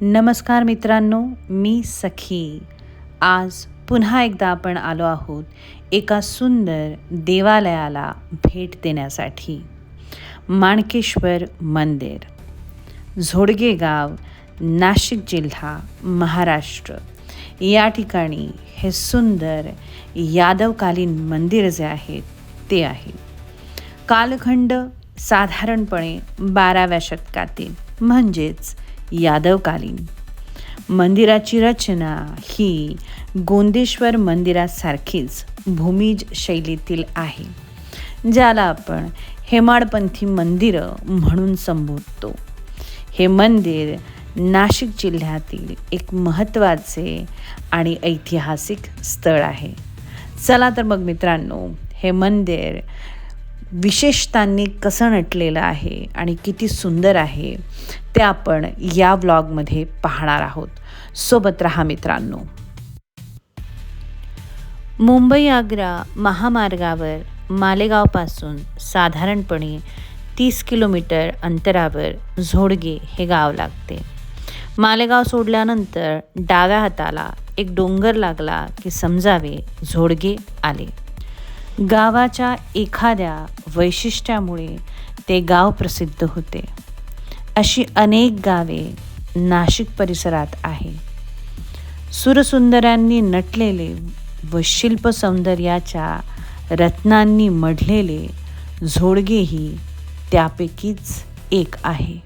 नमस्कार मित्रांनो मी सखी. आज पुन्हा एकदा आपण आलो आहोत एका सुंदर देवालयाला भेट देण्यासाठी. माणकेश्वर मंदिर. झोडगे गाव नाशिक जिल्हा महाराष्ट्र. या ठिकाणी हे सुंदर यादवकालीन मंदिर जे आहेत ते आहे. कालखंड साधारणपणे बाराव्या शतकातील. म्हणजेच यादवकालीन. मंदिराची रचना ही गोंदेश्वर मंदिरासारखीच भूमिज शैलीतील आहे ज्याला आपण हेमाडपंथी मंदिरं म्हणून संबोधतो. हे मंदिर नाशिक जिल्ह्यातील एक महत्त्वाचे आणि ऐतिहासिक स्थळ आहे. चला तर मग मित्रांनो हे मंदिर विशेषतांनी कसं नटलेलं आहे आणि किती सुंदर आहे ते आपण या व्लॉगमध्ये पाहणार आहोत. सोबत रहा मित्रांनो. मुंबई आग्रा महामार्गावर मालेगावपासून साधारणपणे तीस किलोमीटर अंतरावर झोडगे हे गाव लागते. मालेगाव सोडल्यानंतर डाव्या हाताला एक डोंगर लागला की समजावे झोडगे आले. गावाच्या एखाद्या वैशिष्ट्यामुळे ते गाव प्रसिद्ध होते. अशी अनेक गावे नाशिक परिसरात आहे. सुरसुंदरांनी नटलेले व शिल्पसौंदर्याच्या रत्नांनी मढलेले झोडगेही त्यापैकीच एक आहे.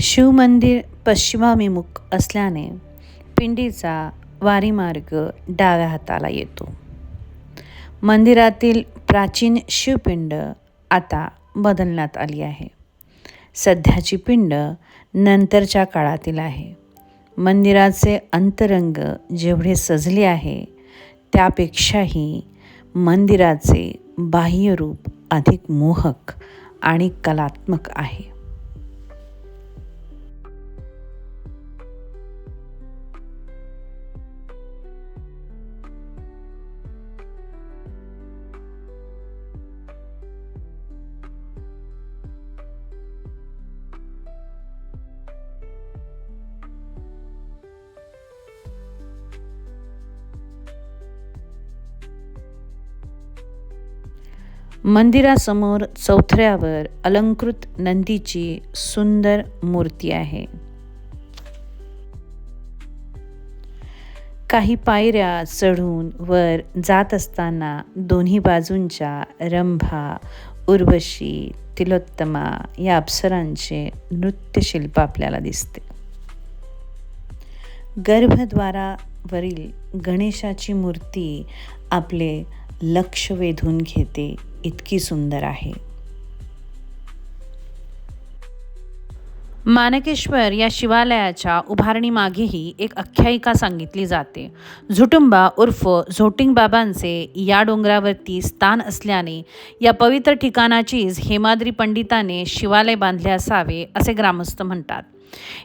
शिवमंदिर पश्चिमाभिमुख असल्याने पिंडीचा वारीमार्ग डाव्या हाताला येतो. मंदिरातील प्राचीन शिवपिंड आता बदलण्यात आली आहे. सध्याची पिंड नंतरच्या काळातील आहे. मंदिराचे अंतरंग जेवढे सजले आहे त्यापेक्षाही मंदिराचे बाह्यरूप अधिक मोहक आणि कलात्मक आहे. मंदिरासमोर चौथऱ्यावर अलंकृत नंदीची सुंदर मूर्ती आहे. काही पायऱ्या चढून वर जात असताना दोन्ही बाजूंच्या रंभा उर्वशी तिलोत्तमा या अप्सरांचे नृत्यशिल्प आपल्याला दिसते. गर्भद्वारावरील गणेशाची मूर्ती आपले लक्ष वेधून घेते. इतकी सुंदर आहे. मानकेश्वर या शिवालयाच्या उभारणीमागेही एक आख्यायिका सांगितली जाते. झुटुंबा उर्फ झोटिंग बाबांचे या डोंगरावरती स्थान असल्याने या पवित्र ठिकाणाचीच हेमाद्री पंडिताने शिवालय बांधले असावे असे ग्रामस्थ म्हणतात.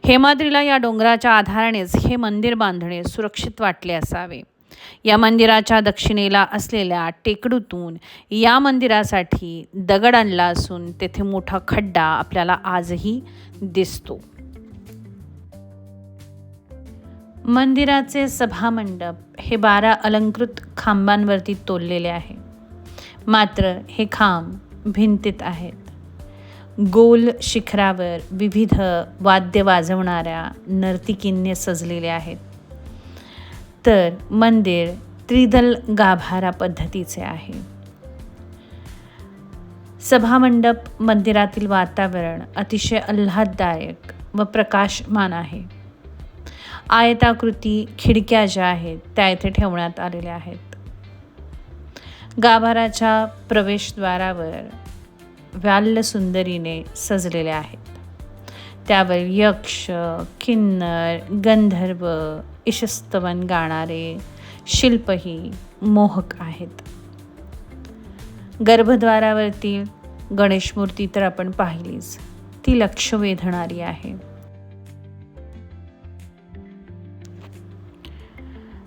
हेमाद्रीला या डोंगराच्या आधारानेच हे मंदिर बांधणे सुरक्षित वाटले असावे. या मंदिराच्या दक्षिणेला असलेल्या टेकडूतून या मंदिरासाठी दगड आणला असून तेथे मोठा खड्डा आपल्याला आजही दिसतो. मंदिराचे सभामंडप हे बारा अलंकृत खांबांवरती तोललेले आहे. मात्र हे खांब भिंतीत आहेत. गोल शिखरावर विविध वाद्य वाजवणाऱ्या नर्तिकींनी सजलेले आहेत. तर मंदिर त्रिदल गाभारा पद्धतीचे आहे. सभामंडप मंदिरातील वातावरण अतिशय आल्हाददायक व प्रकाशमान आहे. आयताकृती खिडक्या ज्या आहेत त्या इथे ठेवण्यात आलेल्या आहेत. गाभाराच्या प्रवेशद्वारावर व्याल्य सुंदरीने सजलेले आहेत. त्यावर यक्ष किन्नर गंधर्व इशस्तवन गाणारे शिल्पही मोहक आहेत. गर्भद्वारावरती गणेश मूर्ती तर आपण पाहिलीच. ती लक्ष वेधणारी आहे.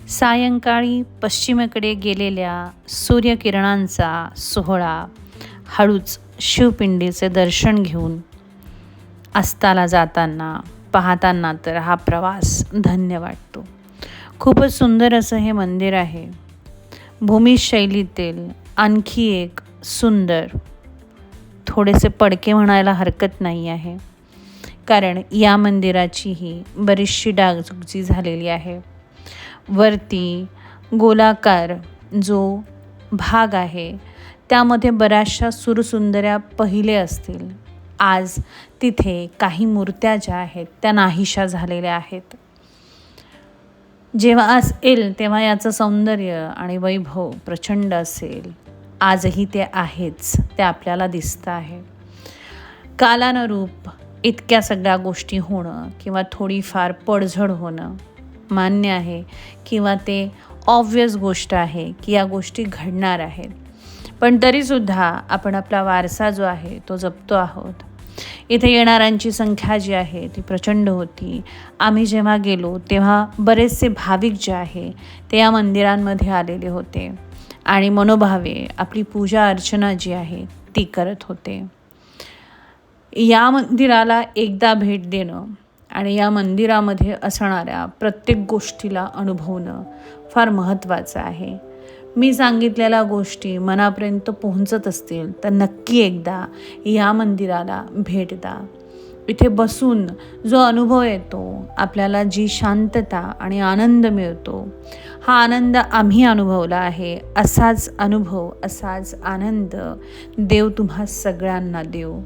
सायंकाळी पश्चिमेकडे गेलेल्या सूर्यकिरणांचा सोहळा हळूच शिवपिंडीचे दर्शन घेऊन अस्ताला जाताना पाहताना तर हा प्रवास धन्य वाटतो. खूपच सुंदर असं हे मंदिर आहे. भूमी शैलीतील आणखी एक सुंदर थोडेसे पडके म्हणायला हरकत नाही आहे. कारण या मंदिराचीही बरीचशी डागजुगजी झालेली आहे. वरती गोलाकार जो भाग आहे त्यामध्ये बऱ्याचशा सुरसुंदऱ्या पहिले असतील. आज तिथे काही मूर्त्या ज्या आहेत त्या नाहीशा झालेल्या आहेत. जेव्हा असेल तेव्हा याचं सौंदर्य आणि वैभव प्रचंड असेल. आजही ते आहेच ते आपल्याला दिसतं आहे. कालानुरूप इतक्या सगळ्या गोष्टी होणं किंवा थोडीफार पडझड होणं मान्य आहे किंवा ते ऑब्वियस गोष्ट आहे की या गोष्टी घडणार आहेत. पण तरीसुद्धा आपण आपला वारसा जो आहे तो जपतो आहोत. इथे येणाऱ्यांची संख्या जी आहे ती प्रचंड होती. आम्ही जेव्हा गेलो तेव्हा बरेचसे भाविक जे आहे ते या मंदिरांमध्ये आलेले होते. आणि मनोभावे आपली पूजा अर्चना जी आहे ती करत होते. या मंदिराला एकदा भेट देणं आणि या मंदिरामध्ये असणाऱ्या प्रत्येक गोष्टीला अनुभवणं फार महत्त्वाचं आहे. मी सांगितलेल्या गोष्टी मनापर्यंत पोहोचत असतील तर नक्की एकदा या मंदिराला भेट द्या. इथे बसून जो अनुभव येतो आपल्याला जी शांतता आणि आनंद मिळतो हा आनंद आम्ही अनुभवला आहे. असाच अनुभव असाच आनंद देव तुम्हा सगळ्यांना देव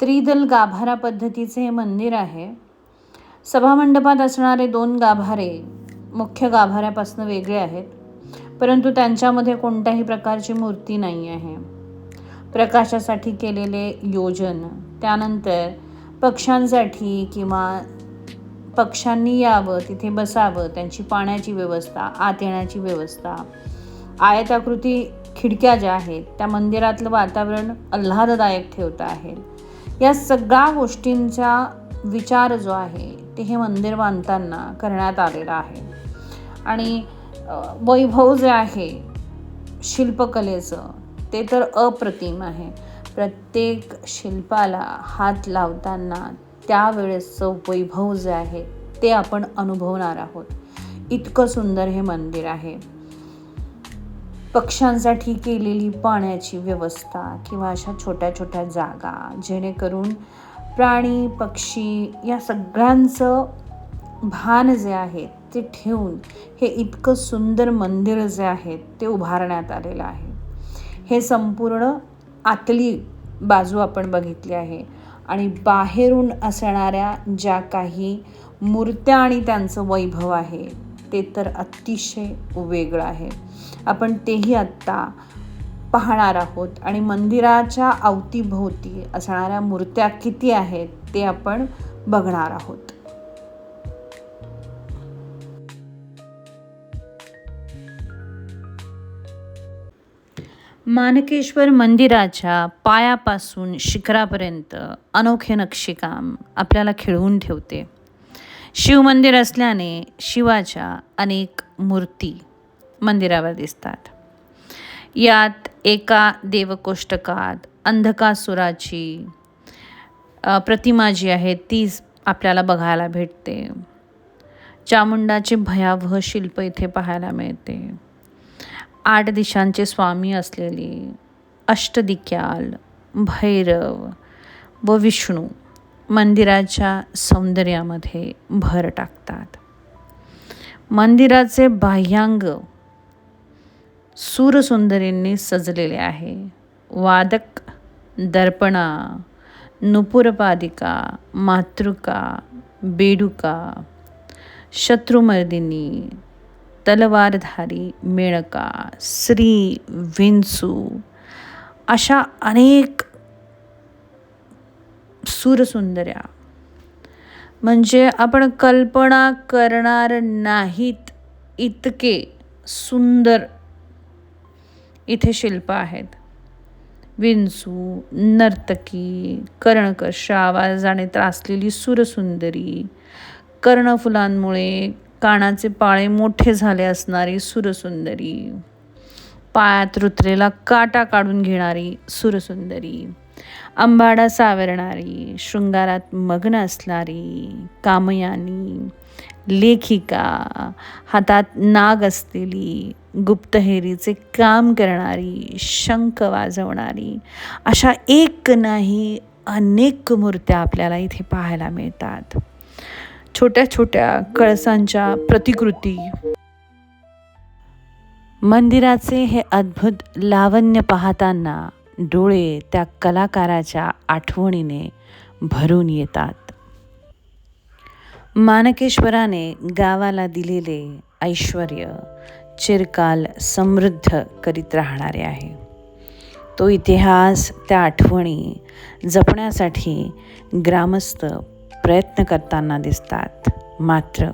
त्रिदल गाभारा पद्धतीचे हे मंदिर आहे. सभामंडपात असणारे दोन गाभारे मुख्य गाभाऱ्यापासून वेगळे आहेत. परंतु त्यांच्यामध्ये कोणत्याही प्रकारची मूर्ती नाही आहे. प्रकाशासाठी केलेले योजन त्यानंतर पक्ष्यांसाठी किंवा पक्ष्यांनी यावं तिथे बसावं त्यांची पाण्याची व्यवस्था आत येण्याची व्यवस्था. आयताकृती खिडक्या ज्या आहेत त्या मंदिरातलं वातावरण आल्हाददायक ठेवतं आहे या सगळ्या गोष्टींचा विचार जो आहे ते हे मंदिर बांधताना करण्यात आलेला आहे. आणि वैभव जे आहे शिल्पकलेचं ते तर अप्रतिम आहे. प्रत्येक शिल्पाला हात लावताना त्यावेळेसचं वैभव जे आहे ते आपण अनुभवणार आहोत. इतकं सुंदर हे मंदिर आहे. पक्ष्यांसाठी केलेली पाण्याची व्यवस्था किंवा अशा छोट्या छोट्या जागा जेणेकरून प्राणी पक्षी या सगळ्यांचं भान जे आहे ते ठेवून हे इतकं सुंदर मंदिर जे आहे ते उभारण्यात आलेलं आहे. हे संपूर्ण आतली बाजू आपण बघितली आहे. आणि बाहेरून असणाऱ्या ज्या काही मूर्त्या आणि त्यांचं वैभव आहे ते तर अतिशय वेगळं आहे. आपण तेही आत्ता पाहणार आहोत. आणि मंदिराच्या अवतीभोवती असणाऱ्या मूर्त्या किती आहेत ते आपण बघणार आहोत. मानकेश्वर मंदिराच्या पायापासून शिखरापर्यंत अनोखे नक्षीकाम आपल्याला खिळवून ठेवते. शिवमंदिर असल्याने शिवाच्या अनेक मूर्ती मंदिरावर दिसतात. यात एका देवकोष्टकात अंधकासुराची प्रतिमा जी आहे ती आपल्याला बघायला भेटते. चामुंडाचे भयावह शिल्प इथे पाहायला मिळते. आठ दिशांचे स्वामी असलेली अष्टदिक्याल भैरव व विष्णू मंदिराच्या सौंदर्यामध्ये भर टाकतात. मंदिराचे बाह्यांग सूरसुंदरींनी सजलेले आहे. वादक दर्पणा नुपुरपादिका मातृका बेडुका शत्रुमर्दिनी तलवारधारी मेणका श्री विंचू अशा अनेक सुरसुंदऱ्या. म्हणजे आपण कल्पना करणार नाहीत इतके सुंदर इथे शिल्प आहेत. विंचू नर्तकी कर्णकर्ष आवाजाने त्रासलेली सुरसुंदरी कर्णफुलांमुळे कानाचे पाळे मोठे झाले असणारी सुरसुंदरी. पायात रुतलेला काटा काढून घेणारी सुरसुंदरी. अंबाडा सावरणारी शृंगारात मग्न असणारी कामयानी. लेखिका हातात नाग असलेली गुप्तहेरीचे काम करणारी शंख वाजवणारी. अशा एक नाही अनेक मूर्त्या आपल्याला इथे पाहायला मिळतात. छोट्या छोट्या कळसांच्या प्रतिकृती. मंदिराचे हे अद्भुत लावण्य पाहताना डोळे त्या कलाकाराच्या आठवणीने भरून येतात. मानकेश्वराने गावाला दिलेले ऐश्वर चिरकाल समृद्ध करीत राहणारे आहे. तो इतिहास त्या आठवणी जपण्यासाठी ग्रामस्थ प्रयत्न करताना दिसतात. मात्र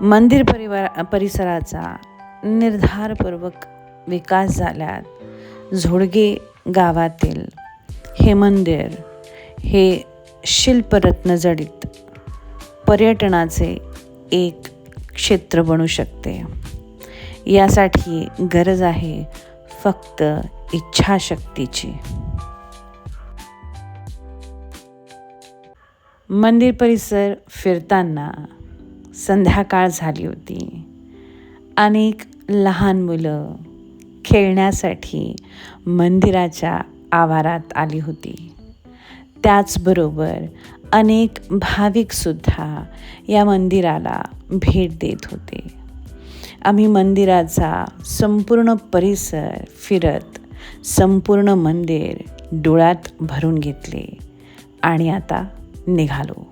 मंदिर परिवार परिसराचा निर्धारपूर्वक विकास झाल्यात. झोडगे गावातील हे मंदिर हे शिल्परत्न जडित पर्यटनाचे एक क्षेत्र बनू शकते. यासाठी गरज आहे फक्त इच्छाशक्तीची. मंदिर परिसर फिरताना संध्याकाळ झाली होती. अनेक लहान मुलं खेळण्यासाठी मंदिराच्या आवारात आली होती. त्याचबरोबर अनेक भाविकसुद्धा या मंदिराला भेट देत होते. आम्ही मंदिराचा संपूर्ण परिसर फिरत संपूर्ण मंदिर डोळ्यात भरून घेतले. आणि आता निघालो.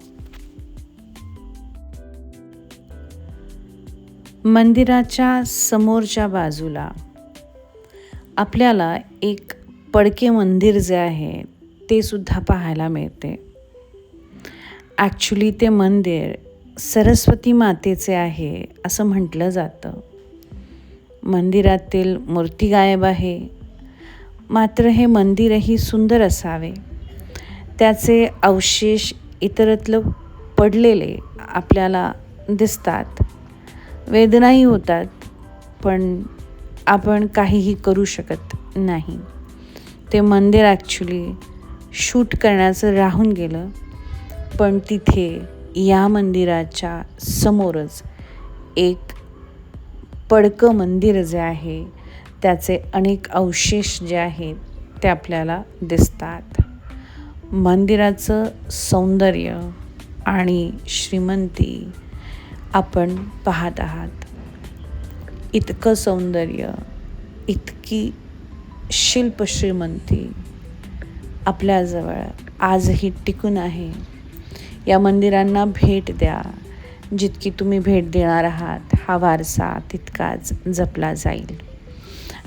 मंदिराच्या समोरच्या बाजूला आपल्याला एक पडके मंदिर जे आहे ते सुद्धा पाहायला मिळते. ॲक्च्युली ते मंदिर सरस्वती मातेचे आहे असं म्हटलं जातं. मंदिरातील मूर्ती गायब आहे. मात्र हे मंदिरही सुंदर असावे. त्याचे अवशेष इतरतलं पडलेले आपल्याला दिसतात. वेदनाही होतात पण आपण काहीही करू शकत नाही. ते मंदिर ॲक्च्युली शूट करण्याचं राहून गेलं पण तिथे या मंदिराच्या समोरच एक पडकं मंदिर जे आहे त्याचे अनेक अवशेष जे आहेत ते आपल्याला दिसतात. मंदिराचं सौंदर्य आणि श्रीमंती आपण पाहत आहात. इतकं सौंदर्य इतकी शिल्प श्रीमंती आपल्याजवळ आजही टिकून आहे. या मंदिरांना भेट द्या. जितकी तुम्ही भेट देणार आहात हा वारसा तितकाच जपला जाईल.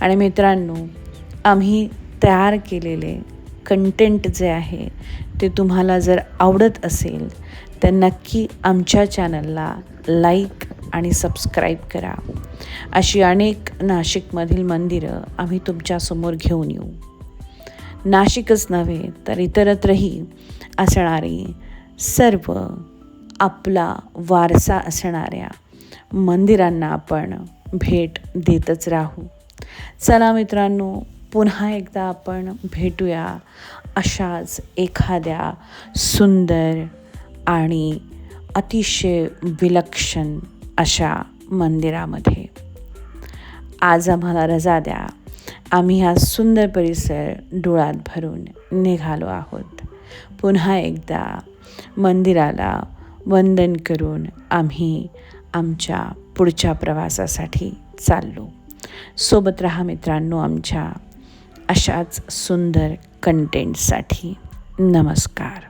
आणि मित्रांनो आम्ही तयार केलेले कंटेंट जे आहे ते तुम्हाला जर आवडत असेल तर नक्की आमच्या चॅनलला लाईक आणि सबस्क्राईब करा. अशी अनेक नाशिकमधील मंदिरं आम्ही तुमच्यासमोर घेऊन येऊ. नाशिकच नव्हे तर इतरत्रही असणारी सर्व आपला वारसा असणाऱ्या मंदिरांना आपण भेट देतच राहू. चला मित्रांनो पुन्हा एकदा आपण भेटूया अशाच एखाद्या सुंदर आणि अतिशय विलक्षण अशा मंदिरामध्ये. आज आम्हाला रजा द्या. आम्ही हा सुंदर परिसर डोळ्यात भरून निघालो आहोत. पुन्हा एकदा मंदिराला वंदन करून आम्ही आमच्या पुढच्या प्रवासासाठी चाललो. सोबत रहा मित्रांनो आमच्या अशाच सुंदर कंटेंटसाठी नमस्कार.